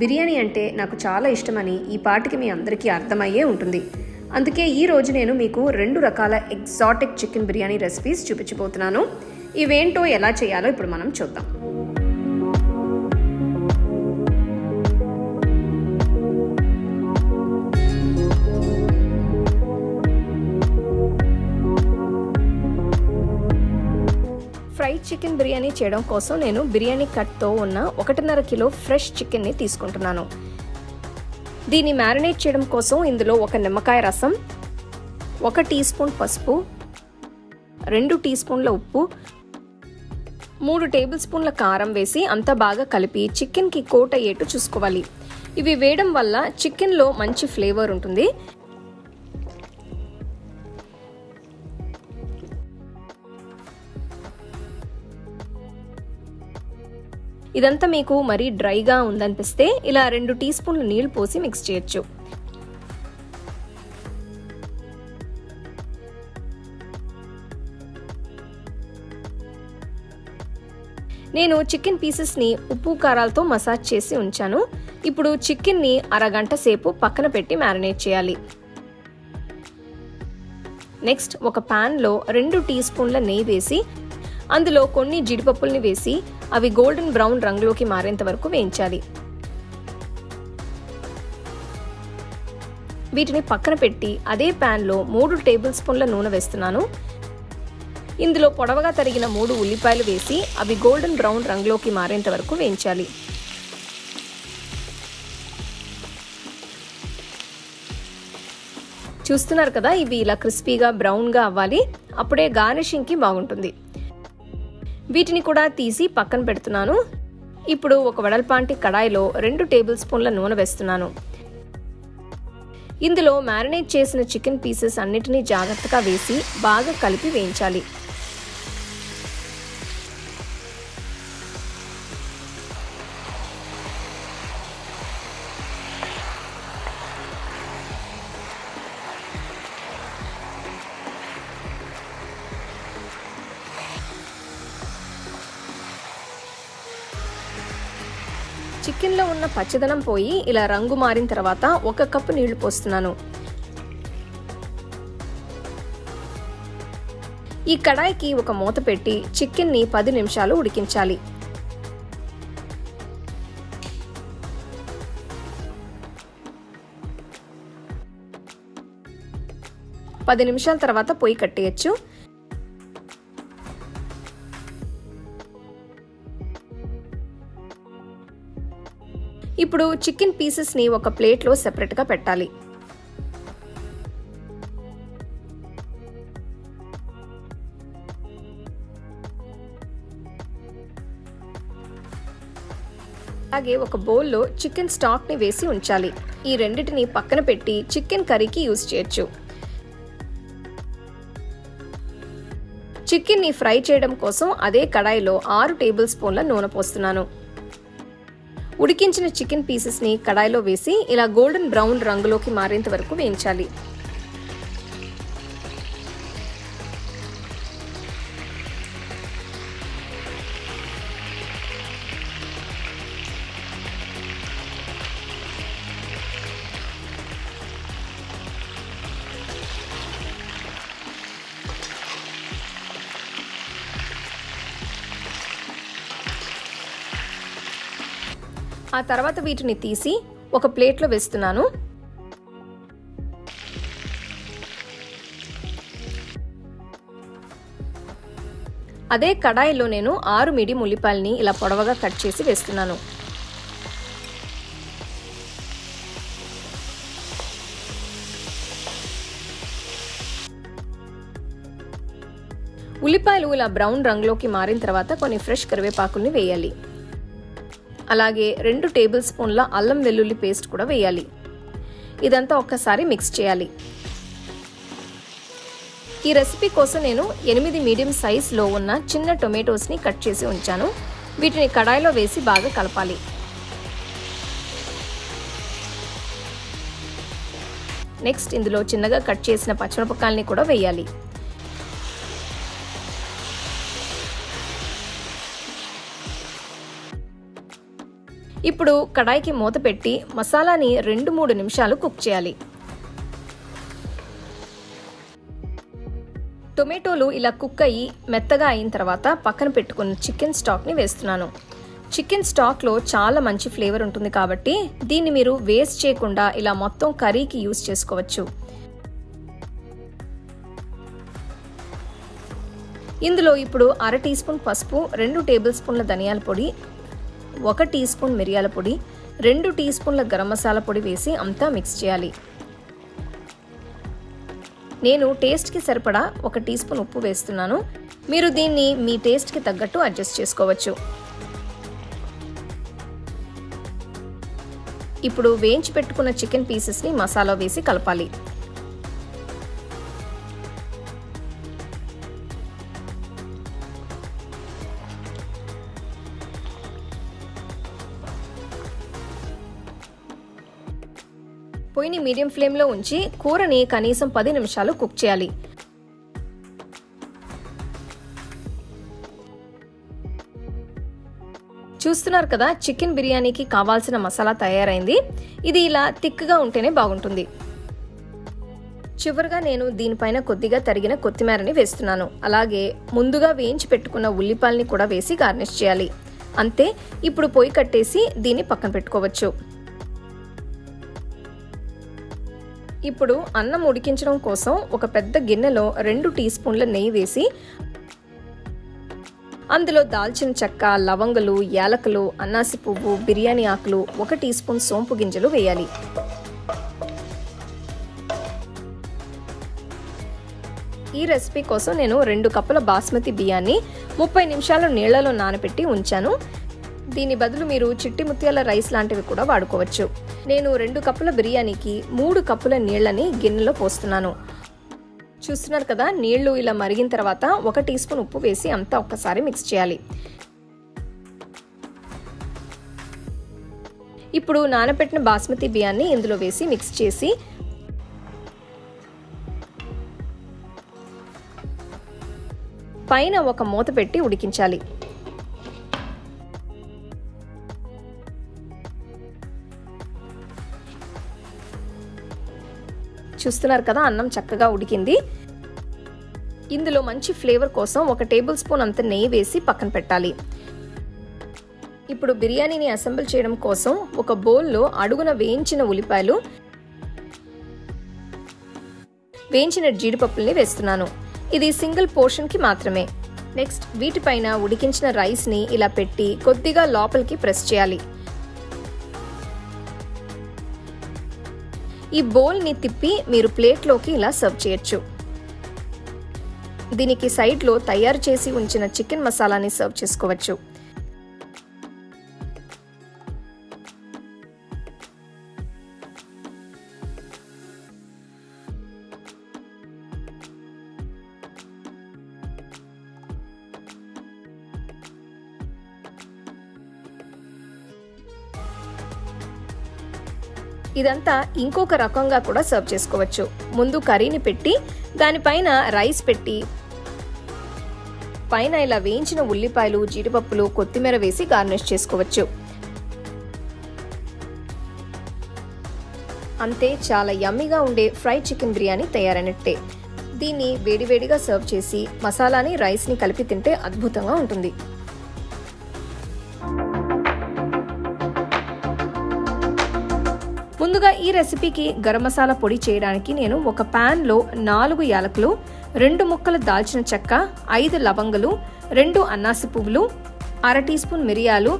బిర్యానీ అంటే నాకు చాలా ఇష్టమని ఈ పాటికి మీ అందరికీ అర్థమయ్యే ఉంటుంది. అందుకే ఈ రోజు నేను మీకు రెండు రకాల ఎగ్జాటిక్ చికెన్ బిర్యానీ రెసిపీస్ చూపించబోతున్నాను. ఇవేంటో ఎలా చేయాలో ఇప్పుడు మనం చూద్దాం. చికెన్ బిర్యానీ చేయడం కోసం నేను బిర్యానీ కట్తో ఉన్న ఒకటిన్నర కిలో ఫ్రెష్ చికెన్ని తీసుకుంటున్నాను. దీన్ని మ్యారినేట్ చేయడం కోసం ఇందులో ఒక నిమ్మకాయ రసం ఒక టీ స్పూన్ పసుపు రెండు టీ స్పూన్ల ఉప్పు మూడు టేబుల్ స్పూన్ల కారం వేసి అంతా బాగా కలిపి చికెన్కి కోట్ అయ్యేట్టు చూసుకోవాలి. ఇవి వేయడం వల్ల చికెన్లో మంచి ఫ్లేవర్ ఉంటుంది. ఇదంతా మీకు మరీ డ్రైగా ఉందనిపిస్తే ఇలా రెండు టీ స్పూన్లు నీళ్ళు పోసి మిక్స్ చేయొచ్చు. నేను చికెన్ పీసెస్ని ఉప్పు కారాలతో మసాజ్ చేసి ఉంచాను. ఇప్పుడు చికెన్ని అరగంట సేపు పక్కన పెట్టి మ్యారినేట్ చేయాలి. నెక్స్ట్ ఒక ప్యాన్లో రెండు టీ స్పూన్ల నెయ్యి వేసి అందులో కొన్ని జీడిపప్పుల్ని వేసి అవి గోల్డెన్ బ్రౌన్ రంగులోకి మారేంత వరకు వేయించాలి. వీటిని పక్కన పెట్టి అదే ప్యాన్లో మూడు టేబుల్ స్పూన్ల నూనె వేస్తున్నాను. ఇందులో పొడవగా తరిగిన మూడు ఉల్లిపాయలు వేసి అవి గోల్డెన్ బ్రౌన్ రంగులోకి మారేంత వరకు వేయించాలి. చూస్తున్నారు కదా ఇవి ఇలా క్రిస్పీగా బ్రౌన్గా అవ్వాలి. అప్పుడే గార్నిషింగ్కి బాగుంటుంది. వీటిని కూడా తీసి పక్కన పెడుతున్నాను. ఇప్పుడు ఒక వెడల్పాంటి కడాయిలో రెండు టేబుల్ స్పూన్ల నూనె వేస్తున్నాను. ఇందులో మ్యారినేట్ చేసిన చికెన్ పీసెస్ అన్నిటినీ జాగ్రత్తగా వేసి బాగా కలిపి వేయించాలి. చికెన్లో ఉన్న పచ్చదనం పోయి ఇలా రంగు మారిన తర్వాత ఒక కప్పు నీళ్ళు పోస్తున్నాను. ఈ కడాయికి ఒక మూత పెట్టి చికెన్ని పది నిమిషాలు ఉడికించాలి. పది నిమిషాల తర్వాత పొయ్యి కట్టేయచ్చు. ఇప్పుడు చికెన్ పీసెస్ని ఒక ప్లేట్లో సెపరేట్గా పెట్టాలి. అలాగే ఒక బౌల్లో చికెన్ స్టాక్ని వేసి ఉంచాలి. ఈ రెండింటిని పక్కన పెట్టి చికెన్ కర్రీకి యూజ్ చేయొచ్చు. చికెన్ని ఫ్రై చేయడం కోసం అదే కడాయిలో ఆరు టేబుల్ స్పూన్ల నూనె పోస్తున్నాను. ఉడికించిన చికెన్ పీసెస్ని కడాయిలో వేసి ఇలా గోల్డెన్ బ్రౌన్ రంగులోకి మారేంత వరకు వేయించాలి. ఆ తర్వాత వీటిని తీసి ఒక ప్లేట్లో వేస్తున్నాను. అదే కడాయిలో నేను ఆరు మిడి ఉల్లిపాయల్ని ఇలా పొడవగా కట్ చేసి వేస్తున్నాను. ఉల్లిపాయలు ఇలా బ్రౌన్ రంగులోకి మారిన తర్వాత కొన్ని ఫ్రెష్ కరివేపాకుల్ని వేయాలి. అలాగే రెండు టేబుల్ స్పూన్ల అల్లం వెల్లుల్లి పేస్ట్ కూడా వేయాలి. ఇదంతా ఒక్కసారి మిక్స్ చేయాలి. ఈ రెసిపీ కోసం నేను ఎనిమిది మీడియం సైజ్లో ఉన్న చిన్న టొమాటోస్ని కట్ చేసి ఉంచాను. వీటిని కడాయిలో వేసి బాగా కలపాలి. నెక్స్ట్ ఇందులో చిన్నగా కట్ చేసిన పచ్చిమిరపకాయల్ని కూడా వేయాలి. ఇప్పుడు కడాయికి మూత పెట్టి మసాలాని రెండు మూడు నిమిషాలు కుక్ చేయాలి. టొమాటోలు ఇలా కుక్ అయ్యి మెత్తగా అయిన తర్వాత పక్కన పెట్టుకున్న చికెన్ స్టాక్ని వేస్తున్నాను. చికెన్ స్టాక్లో చాలా మంచి ఫ్లేవర్ ఉంటుంది కాబట్టి దీన్ని మీరు వేస్ట్ చేయకుండా ఇలా మొత్తం కర్రీకి యూస్ చేసుకోవచ్చు. ఇందులో ఇప్పుడు అర టీ స్పూన్ పసుపు రెండు టేబుల్ స్పూన్ల ధనియాల పొడి ఒక టీ స్పూన్ మిరియాల పొడి రెండు టీ స్పూన్ల గరం మసాలా పొడి వేసి అంతా మిక్స్ చేయాలి. నేను టేస్ట్కి సరిపడా ఒక టీ స్పూన్ ఉప్పు వేస్తున్నాను. మీరు దీన్ని మీ టేస్ట్కి తగ్గట్టు అడ్జస్ట్ చేసుకోవచ్చు. ఇప్పుడు వేయించి పెట్టుకున్న చికెన్ పీసెస్ని మసాలా వేసి కలపాలి. మీడియం ఫ్లేమ్లో ఉంచి కూరని కనీసం పది నిమిషాలు కుక్ చేయాలి. చూస్తున్నారు కదా చికెన్ బిర్యానీకి కావాల్సిన మసాలా తయారైంది. ఇది ఇలా థిక్గా ఉంటేనే బాగుంటుంది. చివరిగా నేను దీనిపైన కొద్దిగా తరిగిన కొత్తిమీరని వేస్తున్నాను. అలాగే ముందుగా వేయించి పెట్టుకున్న ఉల్లిపాయల్ని కూడా వేసి గార్నిష్ చేయాలి. అంతే ఇప్పుడు పొయ్యి కట్టేసి దీన్ని పక్కన పెట్టుకోవచ్చు. ఇప్పుడు అన్నం ఉడికించడం కోసం ఒక పెద్ద గిన్నెలో రెండు టీ స్పూన్ల నెయ్యి వేసి అందులో దాల్చిన చెక్క లవంగలు యాలకులు అన్నాసి పువ్వు బిర్యానీ ఆకులు ఒక టీ స్పూన్ సోంపు గింజలు వేయాలి. ఈ రెసిపీ కోసం నేను రెండు కప్పుల బాస్మతి బియ్యాన్ని ముప్పై నిమిషాలు నీళ్ళలో నానబెట్టి ఉంచాను. దీని బదులు మీరు చిట్టి ముత్యాల రైస్ లాంటివి కూడా వాడుకోవచ్చు. నేను రెండు కప్పుల బిర్యానీకి మూడు కప్పుల నీళ్ళని గిన్నెలో పోస్తున్నాను. చూస్తున్నారు కదా నీళ్ళు ఇలా మరిగిన తర్వాత ఒక టీ స్పూన్ ఉప్పు వేసి అంతా ఒక్కసారి మిక్స్ చేయాలి. ఇప్పుడు నానబెట్టిన బాస్మతి బియ్యాన్ని ఇందులో వేసి మిక్స్ చేసి పైన ఒక మూత పెట్టి ఉడికించాలి. చూస్తున్నారు కదా అన్నం చక్కగా ఉడికింది. ఇందులో మంచి ఫ్లేవర్ కోసం ఒక టేబుల్ స్పూన్ అంత నెయ్యి వేసి పక్కన పెట్టాలి. ఇప్పుడు బిర్యానీని అసెంబుల్ చేయడం కోసం ఒక బౌల్లో అడుగున వేయించిన ఉల్లిపాయలు వేయించిన జీడిపప్పుల్ని వేస్తున్నాను. ఇది సింగిల్ పోర్షన్కి మాత్రమే. నెక్స్ట్ వీటిపైన ఉడికించిన రైస్ని ఇలా పెట్టి కొద్దిగా లోపలికి ప్రెస్ చేయాలి. ఈ బౌల్ని తిప్పి మీరు ప్లేట్లోకి ఇలా సర్వ్ చేయొచ్చు. దీనికి సైడ్లో తయారు చేసి ఉంచిన చికెన్ మసాలాని సర్వ్ చేసుకోవచ్చు. ఇదంతా ఇంకొక రకంగా కూడా సర్వ్ చేసుకోవచ్చు. ముందు కర్రీని పెట్టి దానిపైన రైస్ పెట్టి పైన ఇలా వేయించిన ఉల్లిపాయలు జీడిపప్పులు కొత్తిమీర వేసి గార్నిష్ చేసుకోవచ్చు. అంతే చాలా యమ్మీగా ఉండే ఫ్రై చికెన్ బిర్యానీ తయారైనట్టే. దీన్ని వేడివేడిగా సర్వ్ చేసి మసాలాని రైస్ని కలిపి తింటే అద్భుతంగా ఉంటుంది. ముందుగా ఈ రెసిపీకి గరం మసాలా పొడి చేయడానికి నేను ఒక ప్యాన్లో నాలుగు యాలకులు రెండు ముక్కలు దాల్చిన చెక్క ఐదు లవంగలు రెండు అన్నాసి పువ్వులు అర టీ స్పూన్ మిరియాలు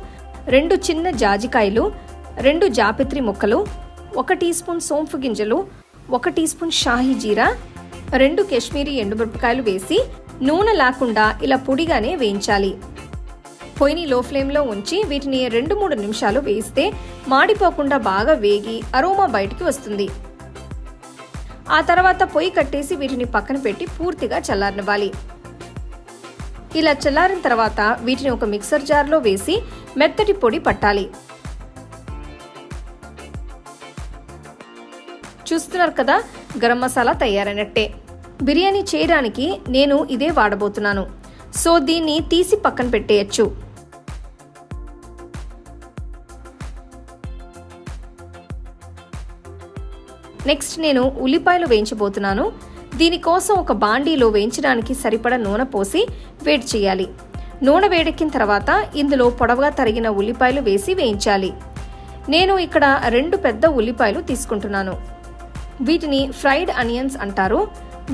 రెండు చిన్న జాజికాయలు రెండు జాపిత్రి ముక్కలు ఒక టీ స్పూన్ సోంపు గింజలు ఒక టీ స్పూన్ షాహీ జీరా రెండు కాశ్మీరీ ఎండుమిరపకాయలు వేసి నూనె లేకుండా ఇలా పొడిగానే వేయించాలి. పొయ్యిని లో ఫ్లేమ్లో ఉంచి వీటిని రెండు మూడు నిమిషాలు వేస్తే మాడిపోకుండా బాగా వేగి అరోమా బయటికి వస్తుంది. ఆ తర్వాత పొయ్యి కట్టేసి వీటిని పక్కన పెట్టి పూర్తిగా చల్లారనివ్వాలి. ఇలా చల్లారిన తర్వాత వీటిని ఒక మిక్సర్ జార్లో వేసి మెత్తటి పొడి పట్టాలి. చూస్తున్నారు కదా గరం మసాలా తయారైనట్టే. బిర్యానీ చేయడానికి నేను ఇదే వాడబోతున్నాను. సో దీన్ని తీసి పక్కన పెట్టేయచ్చు. నెక్స్ట్ నేను ఉల్లిపాయలు వేయించబోతున్నాను. దీనికోసం ఒక బాండీలో వేయించడానికి సరిపడా నూనె పోసి వేడి చేయాలి. నూనె వేడెక్కిన తర్వాత ఇందులో పొడవుగా తరిగిన ఉల్లిపాయలు వేసి వేయించాలి. నేను ఇక్కడ రెండు పెద్ద ఉల్లిపాయలు తీసుకుంటున్నాను. వీటిని ఫ్రైడ్ అనియన్స్ అంటారు.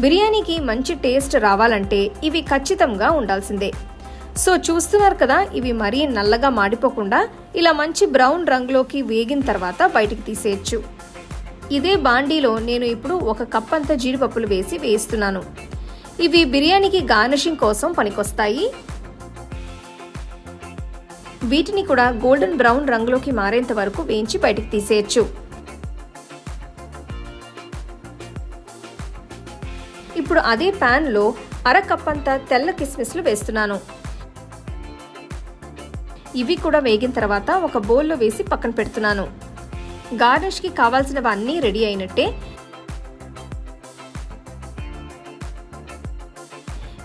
బిర్యానీకి మంచి టేస్ట్ రావాలంటే ఇవి ఖచ్చితంగా ఉండాల్సిందే. సో చూస్తున్నారు కదా ఇవి మరీ నల్లగా మాడిపోకుండా ఇలా మంచి బ్రౌన్ రంగులోకి వేగిన తర్వాత బయటికి తీసేయచ్చు. ఇదే బాండీలో నేను ఇప్పుడు ఒక కప్ అంత జీడిపప్పులు వేసి వేయిస్తున్నాను. ఇవి బిర్యానీకి గార్నిషింగ్ కోసం పనికొస్తాయి. వీటిని కూడా గోల్డెన్ బ్రౌన్ రంగులోకి మారేంత వరకు వేయించి బయటికి తీసేయచ్చు. ఇప్పుడు అదే ప్యాన్లో అర కప్ అంత తెల్ల కిస్మిస్లు వేస్తున్నాను. ఇవి కూడా వేగిన తర్వాత ఒక బౌల్లో వేసి పక్కన పెడుతున్నాను. గార్నిష్కి కావాల్సినవన్నీ రెడీ అయినట్టే.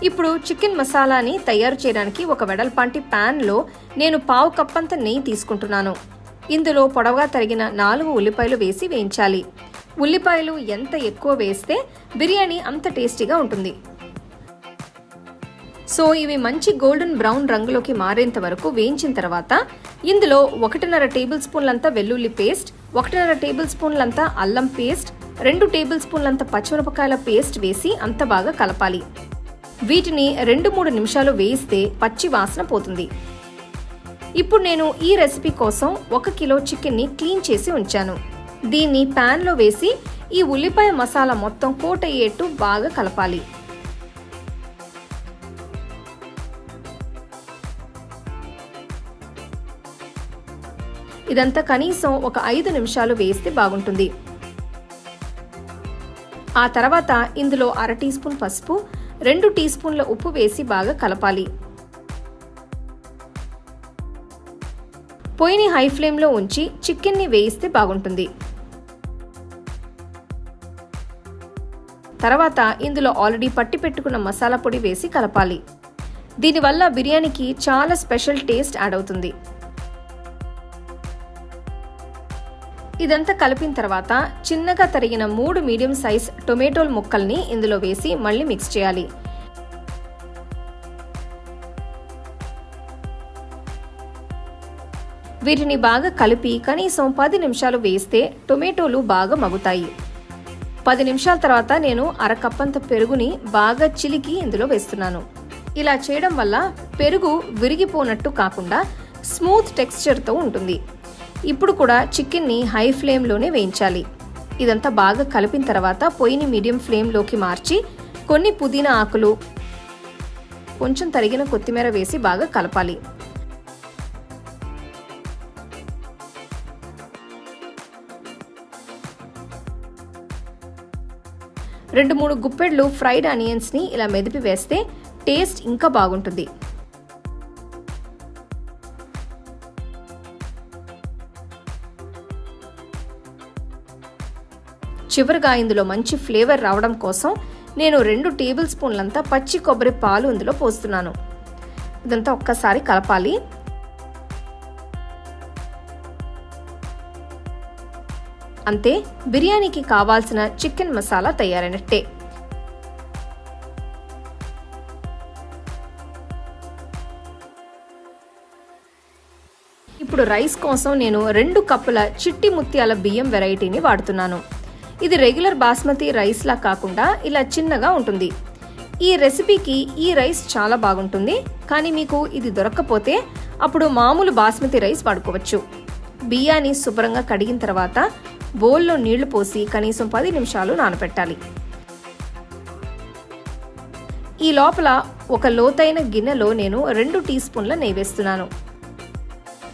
ఇప్పుడు చికెన్ మసాలాని తయారు చేయడానికి ఒక వెడల్పాంటి ప్యాన్లో నేను పావు కప్పంత నెయ్యి తీసుకుంటున్నాను. ఇందులో పొడవుగా తరిగిన నాలుగు ఉల్లిపాయలు వేసి వేయించాలి. ఉల్లిపాయలు ఎంత ఎక్కువ వేస్తే బిర్యానీ అంత టేస్టీగా ఉంటుంది. సో ఇవి మంచి గోల్డెన్ బ్రౌన్ రంగులోకి మారేంత వరకు వేయించిన తర్వాత ఇందులో ఒకటిన్నర టేబుల్ స్పూన్లంతా వెల్లుల్లి పేస్ట్ ఒకటిన్నర టేబుల్ స్పూన్లంతా అల్లం పేస్ట్ రెండు టేబుల్ స్పూన్లంత పచ్చిమిరపకాయల పేస్ట్ వేసి అంత బాగా కలపాలి. వీటిని రెండు మూడు నిమిషాలు వేయిస్తే పచ్చి వాసన పోతుంది. ఇప్పుడు నేను ఈ రెసిపీ కోసం ఒక కిలో చికెన్ని క్లీన్ చేసి ఉంచాను. దీన్ని ప్యాన్లో వేసి ఈ ఉల్లిపాయ మసాలా మొత్తం కోట్ అయ్యేట్టు బాగా కలపాలి. ఇదంతా కనీసం ఒక ఐదు నిమిషాలు వేస్తే బాగుంటుంది. ఆ తర్వాత ఇందులో అర టీ స్పూన్ పసుపు రెండు టీ స్పూన్ల ఉప్పు వేసి బాగా కలపాలి. పొయ్యిని హై ఫ్లేమ్లో ఉంచి చికెన్ని వేయిస్తే బాగుంటుంది. తర్వాత ఇందులో ఆల్రెడీ పట్టి పెట్టుకున్న మసాలా పొడి వేసి కలపాలి. దీనివల్ల బిర్యానీకి చాలా స్పెషల్ టేస్ట్ యాడ్ అవుతుంది. ఇదంతా కలిపిన తర్వాత చిన్నగా తరిగిన మూడు మీడియం సైజ్ టొమాటోల ముక్కల్ని ఇందులో వేసి మళ్ళీ మిక్స్ చేయాలి. వీటిని బాగా కలిపి కనీసం పది నిమిషాలు వేస్తే టొమాటోలు బాగా మగుతాయి పది నిమిషాల తర్వాత నేను అరకప్పంత పెరుగుని బాగా చిలికి ఇందులో వేస్తున్నాను. ఇలా చేయడం వల్ల పెరుగు విరిగిపోనట్టు కాకుండా స్మూత్ టెక్స్చర్తో ఉంటుంది. ఇప్పుడు కూడా చికెన్ని హై ఫ్లేమ్లోనే వేయించాలి. ఇదంతా బాగా కలిపిన తర్వాత పొయ్యిని మీడియం ఫ్లేమ్లోకి మార్చి కొన్ని పుదీనా ఆకులు కొంచెం తరిగిన కొత్తిమీర వేసి బాగా కలపాలి. రెండు మూడు గుప్పెడ్లు ఫ్రైడ్ ఆనియన్స్ని ఇలా మెదిపి వేస్తే టేస్ట్ ఇంకా బాగుంటుంది. చివరిగా ఇందులో మంచి ఫ్లేవర్ రావడం కోసం నేను రెండు టేబుల్ స్పూన్లంతా పచ్చి కొబ్బరి పాలు ఇందులో పోస్తున్నాను. ఇదంతా ఒక్కసారి కలపాలి. అంతే బిర్యానీకి కావాల్సిన చికెన్ మసాలా తయారైనట్టే. ఇప్పుడు రైస్ కోసం నేను రెండు కప్పుల చిట్టి ముత్యాల బియ్యం వెరైటీని వాడుతున్నాను. ఇది రెగ్యులర్ బాస్మతి రైస్లా కాకుండా ఇలా చిన్నగా ఉంటుంది. ఈ రెసిపీకి ఈ రైస్ చాలా బాగుంటుంది. కానీ మీకు ఇది దొరక్కపోతే అప్పుడు మామూలు బాస్మతి రైస్ వాడుకోవచ్చు. బియ్యాన్ని శుభ్రంగా కడిగిన తర్వాత బౌల్లో నీళ్ళు పోసి కనీసం పది నిమిషాలు నానపెట్టాలి. ఈ లోపల ఒక లోతైన గిన్నెలో నేను రెండు టీ స్పూన్ల నెయ్యి వేస్తున్నాను.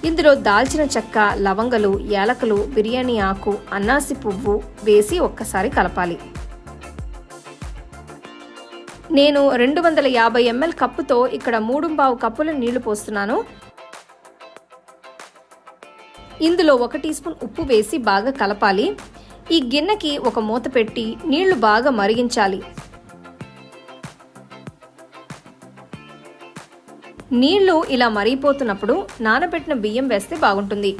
ఇందులో దాల్చిన చెక్క లవంగలు యాలకులు బిర్యానీ ఆకు అన్నాసి పువ్వు వేసి ఒక్కసారి కలపాలి. నేను రెండు వందల యాభై ఎంఎల్ కప్పుతో ఇక్కడ మూడు కప్పుల నీళ్ళు పోస్తున్నాను. ఇందులో ఒక టీ స్పూన్ ఉప్పు వేసి బాగా కలపాలి. ఈ గిన్నెకి ఒక మూత పెట్టి నీళ్ళు బాగా మరిగించాలి. నీళ్ళు ఇలా మరిగిపోతున్నప్పుడు నానబెట్టిన బియ్యం వేస్తే బాగుంటుంది.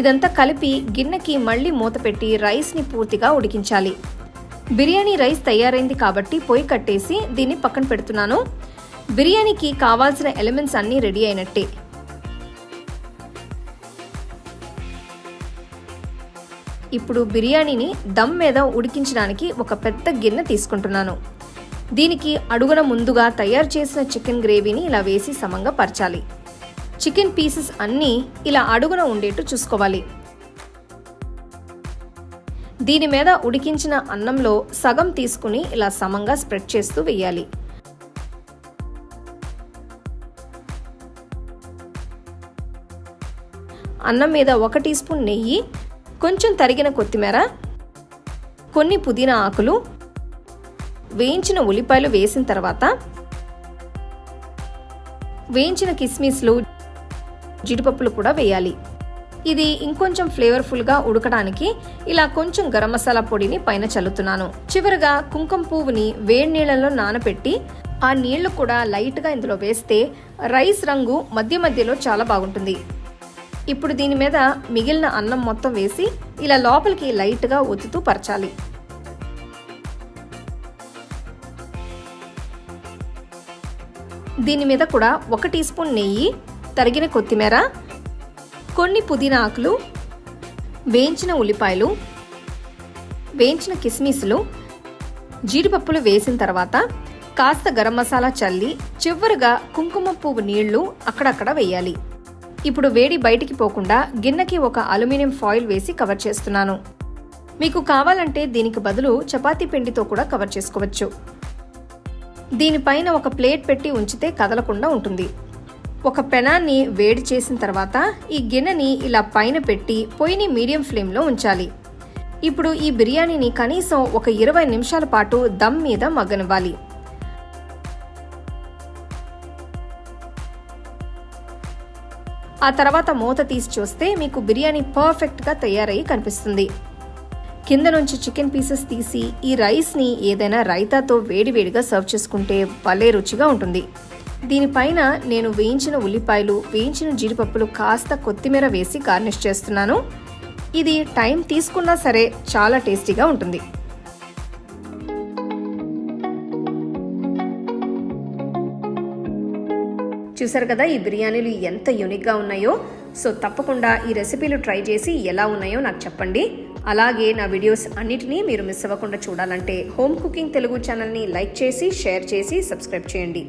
ఇదంతా కలిపి గిన్నెకి మళ్ళీ మూత పెట్టి రైస్ని పూర్తిగా ఉడికించాలి. బిర్యానీ రైస్ తయారైంది కాబట్టి పొయ్యి కట్టేసి దీన్ని పక్కన పెడుతున్నాను. బిర్యానీకి కావాల్సిన ఎలిమెంట్స్ అన్నీ రెడీ అయినట్టే. ఇప్పుడు బిర్యానీని దమ్ మీద ఉడికించడానికి ఒక పెద్ద గిన్నె తీసుకుంటున్నాను. దీనికి అడుగున ముందుగా తయారు చేసిన చికెన్ గ్రేవీని ఇలా వేసి సమంగా పరచాలి. చికెన్ పీసెస్ అన్నీ ఇలా అడుగున ఉండేట్టు చూసుకోవాలి. దీని మీద ఉడికించిన అన్నంలో సగం తీసుకుని ఇలా సమంగా స్ప్రెడ్ చేస్తూ వేయాలి. అన్నం మీద ఒక టీ స్పూన్ నెయ్యి కొంచెం తరిగిన కొత్తిమీర కొన్ని పుదీనా ఆకులు వేయించిన ఉల్లిపాయలు వేసిన తర్వాత వేయించిన కిస్మిస్లు జీడిపప్పులు కూడా వేయాలి. ఇది ఇంకొంచెం ఫ్లేవర్ఫుల్గా ఉడకడానికి ఇలా కొంచెం గరం మసాలా పొడిని పైన చల్లుతున్నాను. చివరగా కుంకుమ పువ్వుని వేడి నీళ్ళలో నానబెట్టి ఆ నీళ్ళు కూడా లైట్గా ఇందులో వేస్తే రైస్ రంగు మధ్య మధ్యలో చాలా బాగుంటుంది. ఇప్పుడు దీని మీద మిగిలిన అన్నం మొత్తం వేసి ఇలా లోపలికి లైట్గా ఒత్తుతూ పరచాలి. దీని మీద కూడా ఒక టీ స్పూన్ నెయ్యి తరిగిన కొత్తిమీర కొన్ని పుదీనా ఆకులు వేయించిన ఉల్లిపాయలు వేయించిన కిస్మిస్లు జీడిపప్పులు వేసిన తర్వాత కాస్త గరం మసాలా చల్లి చివరిగా కుంకుమ పువ్వు నీళ్ళు అక్కడక్కడ వేయాలి. ఇప్పుడు వేడి బయటికి పోకుండా గిన్నెకి ఒక అల్యూమినియం ఫాయిల్ వేసి కవర్ చేస్తున్నాను. మీకు కావాలంటే దీనికి బదులు చపాతీ పిండితో కూడా కవర్ చేసుకోవచ్చు. దీనిపైన ఒక ప్లేట్ పెట్టి ఉంచితే కదలకుండా ఉంటుంది. ఒక పెనాన్ని వేడి చేసిన తర్వాత ఈ గిన్నెని ఇలా పైన పెట్టి పొయ్యిని మీడియం ఫ్లేమ్లో ఉంచాలి. ఇప్పుడు ఈ బిర్యానీని కనీసం ఒక ఇరవై నిమిషాల పాటు దమ్ మీద మగ్గనివ్వాలి. ఆ తర్వాత మూత తీసి చూస్తే మీకు బిర్యానీ పర్ఫెక్ట్గా తయారయ్యి కనిపిస్తుంది. కింద నుంచి చికెన్ పీసెస్ తీసి ఈ రైస్ని ఏదైనా రైతాతో వేడివేడిగా సర్వ్ చేసుకుంటే భలే రుచిగా ఉంటుంది. దీనిపైన నేను వేయించిన ఉల్లిపాయలు వేయించిన జీడిపప్పులు కాస్త కొత్తిమీర వేసి గార్నిష్ చేస్తున్నాను. ఇది టైం తీసుకున్నా సరే చాలా టేస్టీగా ఉంటుంది. చూసారు కదా ఈ బిర్యానీలు ఎంత యూనిక్గా ఉన్నాయో. సో తప్పకుండా ఈ రెసిపీలు ట్రై చేసి ఎలా ఉన్నాయో నాకు చెప్పండి. అలాగే నా వీడియోస్ అన్నిటినీ మీరు మిస్ అవ్వకుండా చూడాలంటే హోమ్ కుకింగ్ తెలుగు ఛానల్ని లైక్ చేసి షేర్ చేసి సబ్స్క్రైబ్ చేయండి.